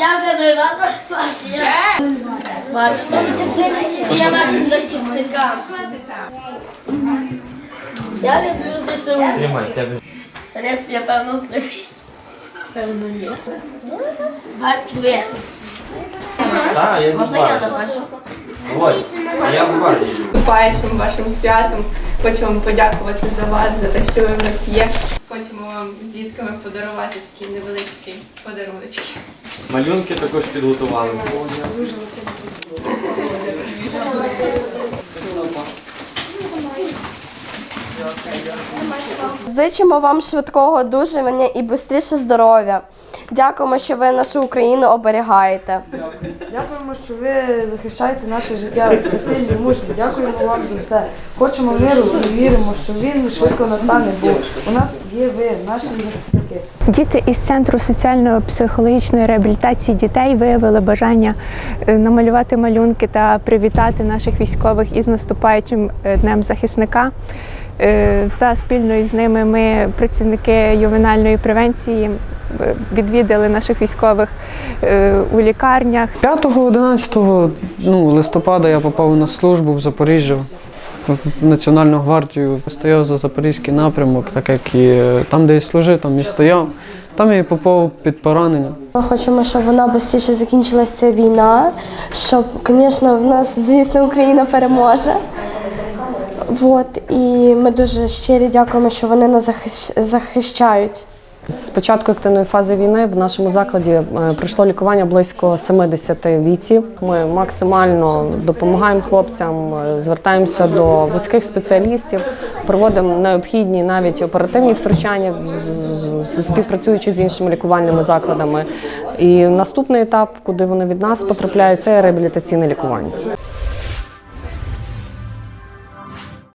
Я вже не рада спати. Бачите, я нашим захисникам. Я люблю ЗСУ. Тримай, тебе. Селецький, я певно знаю. Певно, ні. Ви. Так, я Можна я напишу? Ой, я в гвардії. наступаючим вашим святом. Хочемо вам подякувати за вас, за те, що ви в нас є. Хочемо вам з дітками подарувати такі невеличкі подаруночки. Малюнки також підготували. Зичимо вам швидкого одужання і швидше здоров'я. Дякуємо, що ви нашу Україну оберігаєте. Дякуємо, що ви захищаєте наше життя ви сильні, мужні. Дякуємо вам за все. Хочемо миру і віримо, що він швидко настане, бо у нас є ви, наші захисники. Діти із центру соціально-психологічної реабілітації дітей виявили бажання е, намалювати малюнки та привітати наших військових із наступаючим е, днем захисника. Е, Та спільно із ними ми, працівники ювенальної превенції, відвідали наших військових е, у лікарнях. 5-11 ну, листопада я попав на службу в Запоріжжя в Національну гвардію. Стояв за запорізький напрямок, так як і е, там, де я служив, там і стояв. Там я і попав під поранення. Ми хочемо, щоб вона швидше закінчилася ця війна, щоб, звісно, в нас, звісно, Україна переможе. От, і ми дуже щирі дякуємо, що вони нас захищ- захищають. З початку активної фази війни в нашому закладі е, пройшло лікування близько 70 бійців. Ми максимально допомагаємо хлопцям, е, звертаємося до вузьких спеціалістів, проводимо необхідні навіть оперативні втручання, співпрацюючи з іншими лікувальними закладами. І наступний етап, куди вони від нас потрапляють, це реабілітаційне лікування.